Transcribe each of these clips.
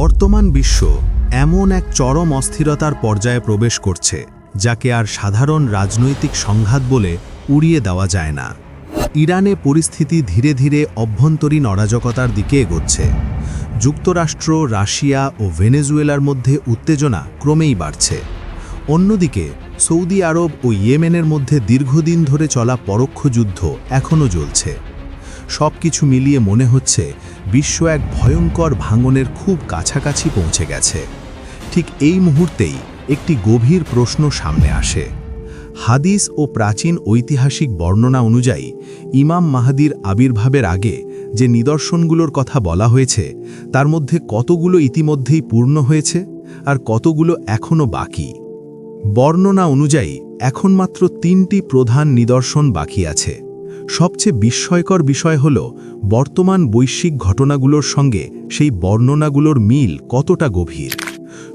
বর্তমান বিশ্ব এমন এক চরম অস্থিরতার পর্যায়ে প্রবেশ করছে, যাকে আর সাধারণ রাজনৈতিক সংঘাত বলে উড়িয়ে দেওয়া যায় না। ইরানে পরিস্থিতি ধীরে ধীরে অভ্যন্তরীণ অরাজকতার দিকে এগোচ্ছে। যুক্তরাষ্ট্র, রাশিয়া ও ভেনেজুয়েলার মধ্যে উত্তেজনা ক্রমেই বাড়ছে। অন্যদিকে, সৌদি আরব ও ইয়েমেনের মধ্যে দীর্ঘদিন ধরে চলা পরোক্ষ যুদ্ধ এখনও চলছে। সব কিছু মিলিয়ে মনে হচ্ছে বিশ্ব এক ভয়ঙ্কর ভাঙনের খুব কাছাকাছি পৌঁছে গেছে। ঠিক এই মুহূর্তেই একটি গভীর প্রশ্ন সামনে আসে। হাদিস ও প্রাচীন ঐতিহাসিক বর্ণনা অনুযায়ী, ইমাম মাহাদির আবির্ভাবের আগে যে নিদর্শনগুলোর কথা বলা হয়েছে, তার মধ্যে কতগুলো ইতিমধ্যেই পূর্ণ হয়েছে আর কতগুলো এখনও বাকি। বর্ণনা অনুযায়ী, এখন মাত্র তিনটি প্রধান নিদর্শন বাকি আছে। সবচেয়ে বিস্ময়কর বিষয় হল, বর্তমান বৈশ্বিক ঘটনাগুলোর সঙ্গে সেই বর্ণনাগুলোর মিল কতটা গভীর।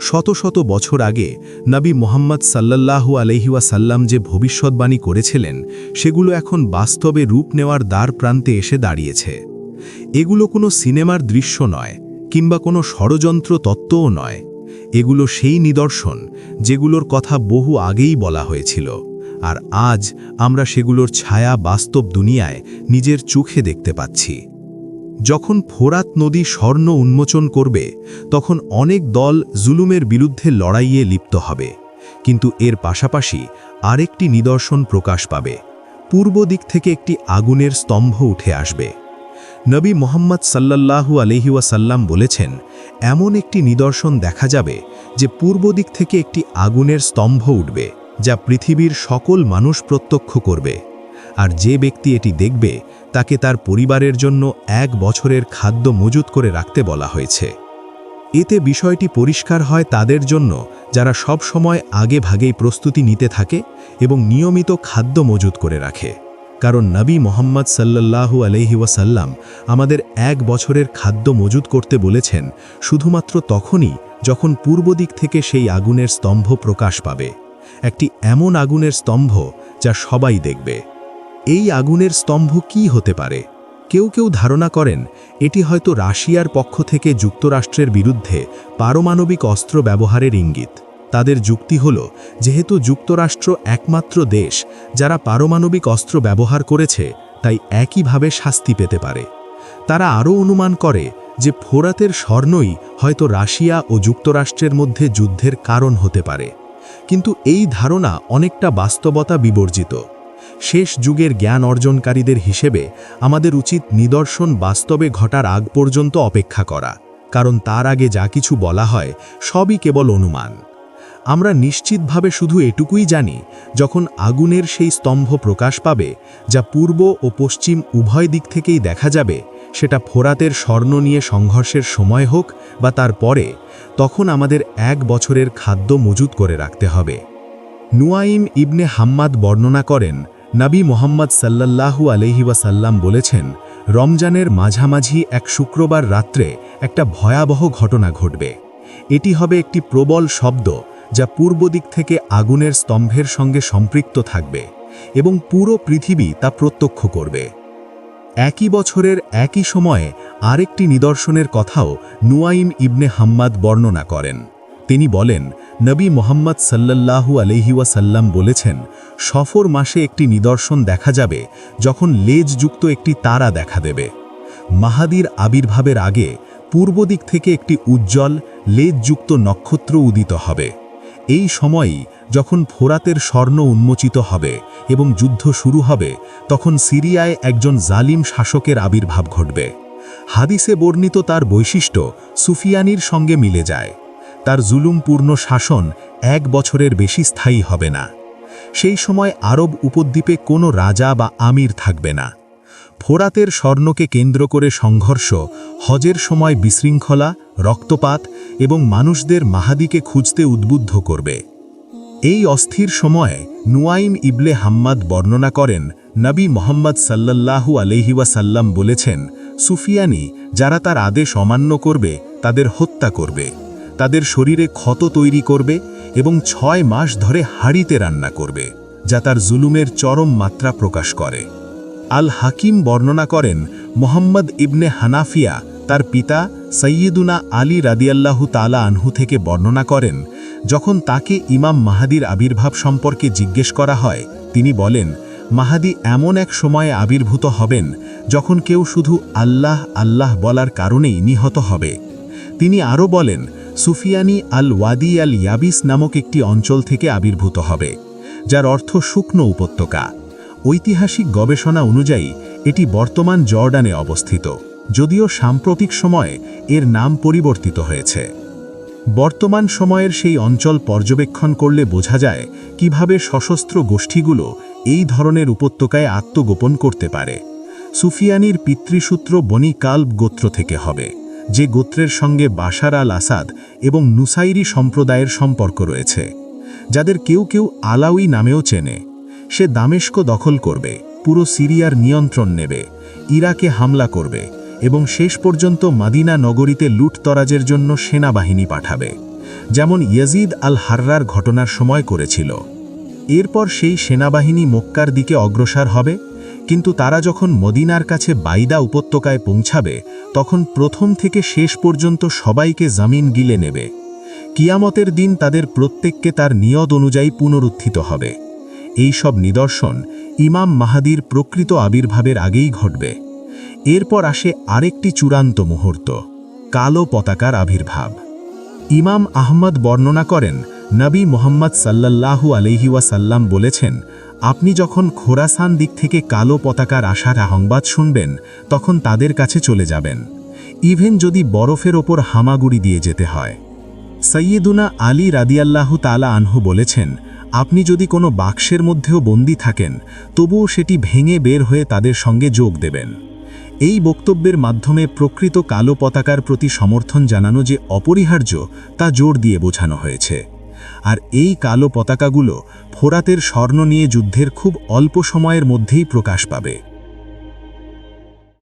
শত শত বছর আগে নবী মোহাম্মদ সাল্লাল্লাহু আলহিওয়াসাল্লাম যে ভবিষ্যৎবাণী করেছিলেন, সেগুলো এখন বাস্তবে রূপ নেওয়ার দ্বার প্রান্তে এসে দাঁড়িয়েছে। এগুলো কোনো সিনেমার দৃশ্য নয়, কিংবা কোনো ষড়যন্ত্র তত্ত্বও নয়। এগুলো সেই নিদর্শন, যেগুলোর কথা বহু আগেই বলা হয়েছিল। আর আজ আমরা সেগুলোর ছায়া বাস্তব দুনিয়ায় নিজের চোখে দেখতে পাচ্ছি। যখন ফোরাত নদী স্বর্ণ উন্মোচন করবে, তখন অনেক দল জুলুমের বিরুদ্ধে লড়াইয়ে লিপ্ত হবে। কিন্তু এর পাশাপাশি আরেকটি নিদর্শন প্রকাশ পাবে। পূর্ব দিক থেকে একটি আগুনের স্তম্ভ উঠে আসবে। নবী মোহাম্মদ সাল্লাল্লাহু আলহিউসাল্লাম বলেছেন, এমন একটি নিদর্শন দেখা যাবে যে পূর্ব দিক থেকে একটি আগুনের স্তম্ভ উঠবে। যা পৃথিবীর সকল মানুষ প্রত্যক্ষ করবে। আর যে ব্যক্তি এটি দেখবে, তাকে তার পরিবারের জন্য এক বছরের খাদ্য মজুত করে রাখতে বলা হয়েছে। এতে বিষয়টি পরিষ্কার হয় তাদের জন্য, যারা সব সময় আগে ভাগেই প্রস্তুতি নিতে থাকে এবং নিয়মিত খাদ্য মজুত করে রাখে। কারণ নবী মোহাম্মদ সাল্লাল্লাহু আলহি আমাদের এক বছরের খাদ্য মজুত করতে বলেছেন, শুধুমাত্র তখনই যখন পূর্ব দিক থেকে সেই আগুনের স্তম্ভ প্রকাশ পাবে। একটি এমন আগুনের স্তম্ভ যা সবাই দেখবে। এই আগুনের স্তম্ভ কি হতে পারে? কেউ কেউ ধারণা করেন এটি হয়তো রাশিয়ার পক্ষ থেকে যুক্তরাষ্ট্রের বিরুদ্ধে পারমাণবিক অস্ত্র ব্যবহারের ইঙ্গিত। তাদের যুক্তি হল, যেহেতু যুক্তরাষ্ট্র একমাত্র দেশ যারা পারমাণবিক অস্ত্র ব্যবহার করেছে, তাই একইভাবে শাস্তি পেতে পারে। তারা আরও অনুমান করে যে ফোরাতের স্বর্ণই হয়তো রাশিয়া ও যুক্তরাষ্ট্রের মধ্যে যুদ্ধের কারণ হতে পারে। কিন্তু এই ধারণা অনেকটা বাস্তবতা বিবর্জিত। শেষ যুগের জ্ঞান অর্জনকারীদের হিসেবে আমাদের উচিত নিদর্শন বাস্তবে ঘটার আগ পর্যন্ত অপেক্ষা করা, কারণ তার আগে যা কিছু বলা হয় সবই কেবল অনুমান। আমরা নিশ্চিতভাবে শুধু এটুকুই জানি, যখন আগুনের সেই স্তম্ভ প্রকাশ পাবে, যা পূর্ব ও পশ্চিম উভয় দিক থেকেই দেখা যাবে সেটা ফোরাতের স্বর্ণ নিয়ে সংঘর্ষের সময় হোক বা তার পরে, তখন আমাদের এক বছরের খাদ্য মজুত করে রাখতে হবে। নুয়াইম ইবনে হাম্মাদ বর্ণনা করেন, নবী মোহাম্মদ সাল্লাল্লাহু আলহি ওয়াসাল্লাম বলেছেন, রমজানের মাঝামাঝি এক শুক্রবার রাত্রে একটা ভয়াবহ ঘটনা ঘটবে। এটি হবে একটি প্রবল শব্দ যা পূর্ব দিক থেকে আগুনের স্তম্ভের সঙ্গে সম্পৃক্ত থাকবে এবং পুরো পৃথিবী তা প্রত্যক্ষ করবে। একই বছরের একই সময়ে আরেকটি নিদর্শনের কথাও নুয়াইম ইবনে হাম্মাদ বর্ণনা করেন। তিনি বলেন, নবী মোহাম্মদ সাল্লাল্লাহু আলহিউসাল্লাম বলেছেন, সফর মাসে একটি নিদর্শন দেখা যাবে যখন লেজযুক্ত একটি তারা দেখা দেবে। মাহাদির আবির্ভাবের আগে পূর্ব দিক থেকে একটি উজ্জ্বল, লেজযুক্ত নক্ষত্র উদিত হবে। এই সময়ই যখন ফোরাতের স্বর্ণ উন্মোচিত হবে এবং যুদ্ধ শুরু হবে, তখন সিরিয়ায় একজন জালিম শাসকের আবির্ভাব ঘটবে। হাদিসে বর্ণিত তার বৈশিষ্ট্য সুফিয়ানির সঙ্গে মিলে যায়। তার জুলুমপূর্ণ শাসন এক বছরের বেশি স্থায়ী হবে না। সেই সময় আরব উপদ্বীপে কোনো রাজা বা আমির থাকবে না। ফোরাতের স্বর্ণকে কেন্দ্র করে সংঘর্ষ, হজের সময় বিশৃঙ্খলা, রক্তপাত এবং মানুষদের মাহাদিকে খুঁজতে উদ্বুদ্ধ করবে। এই অস্থির সময়ে নুয়াইম ইবলে হাম্মাদ বর্ণনা করেন, নবী মোহাম্মদ সাল্লাল্লাহু আলহিওয়াসাল্লাম বলেছেন, সুফিয়ানি যারা তার আদেশ অমান্য করবে, তাদের হত্যা করবে। তাদের শরীরে ক্ষত তৈরি করবে এবং ছয় মাস ধরে হাড়িতে রান্না করবে, যা তার জুলুমের চরম মাত্রা প্রকাশ করে। আল হাকিম বর্ণনা করেন, মোহাম্মদ ইবনে হানাফিয়া তার পিতা সৈয়দুনা আলী রাদিয়াল্লাহু তালা আনহু থেকে বর্ণনা করেন, যখন তাকে ইমাম মাহাদির আবির্ভাব সম্পর্কে জিজ্ঞেস করা হয়, তিনি বলেন, মাহাদি এমন এক সময়ে আবির্ভূত হবেন যখন কেউ শুধু আল্লাহ আল্লাহ বলার কারণেই নিহত হবে। তিনি আরও বলেন, সুফিয়ানি আল ওয়াদি আল ইয়াবিস নামক একটি অঞ্চল থেকে আবির্ভূত হবে, যার অর্থ শুকনো উপত্যকা। ঐতিহাসিক গবেষণা অনুযায়ী এটি বর্তমান জর্ডানে অবস্থিত। যদিও সাম্প্রতিক সময়ে এর নাম পরিবর্তিত হয়েছে। বর্তমান সময়ের সেই অঞ্চল পর্যবেক্ষণ করলে বোঝা যায় কীভাবে সশস্ত্র গোষ্ঠীগুলো এই ধরনের উপত্যকায় আত্মগোপন করতে পারে। সুফিয়ানির পিতৃসূত্র বনি কাল্ব গোত্র থেকে হবে, যে গোত্রের সঙ্গে বাশার আল আসাদ এবং নুসাইরি সম্প্রদায়ের সম্পর্ক রয়েছে, যাদের কেউ কেউ আলাউই নামেও চেনে। সে দামেস্ক দখল করবে, পুরো সিরিয়ার নিয়ন্ত্রণ নেবে, ইরাকে হামলা করবে এবং শেষ পর্যন্ত মাদিনা নগরীতে লুটতরাজের জন্য সেনাবাহিনী পাঠাবে, যেমন ইয়াজিদ আল হাররার ঘটনার সময় করেছিল। এরপর সেই সেনাবাহিনী মক্কার দিকে অগ্রসর হবে, কিন্তু তারা যখন মদিনার কাছে বাইদা উপত্যকায় পৌঁছাবে, তখন প্রথম থেকে শেষ পর্যন্ত সবাইকে জামিন গিলে নেবে। কিয়ামতের দিন তাদের প্রত্যেককে তার নিয়ত অনুযায়ী পুনরুত্থিত হবে। এই সব নিদর্শন ইমাম মাহাদির প্রকৃত আবির্ভাবের আগেই ঘটবে। এরপর আসে আরেকটি চূড়ান্ত মুহূর্ত, কালো পতাকার আবির্ভাব। ইমাম আহমদ বর্ণনা করেন, নবী মোহাম্মদ সাল্লাল্লাহু আলহি বলেছেন, আপনি যখন খোরাসান দিক থেকে কালো পতাকার আসার সংবাদ শুনবেন, তখন তাদের কাছে চলে যাবেন। ইভেন যদি বরফের ওপর হামাগুড়ি দিয়ে যেতে হয়। সৈয়দুনা আলী রাদিয়াল্লাহু তালা আনহু বলেছেন, আপনি যদি কোনো বাক্সের মধ্যেও বন্দি থাকেন, তবুও সেটি ভেঙে বের হয়ে তাদের সঙ্গে যোগ দেবেন। এই বক্তব্যের মাধ্যমে প্রকৃত কালো পতাকার প্রতি সমর্থন জানানো যে অপরিহার্য, তা জোর দিয়ে বোঝানো হয়েছে। আর এই কালো পতাকাগুলো ফোরাতের স্বর্ণ নিয়ে যুদ্ধের খুব অল্প সময়ের মধ্যেই প্রকাশ পাবে।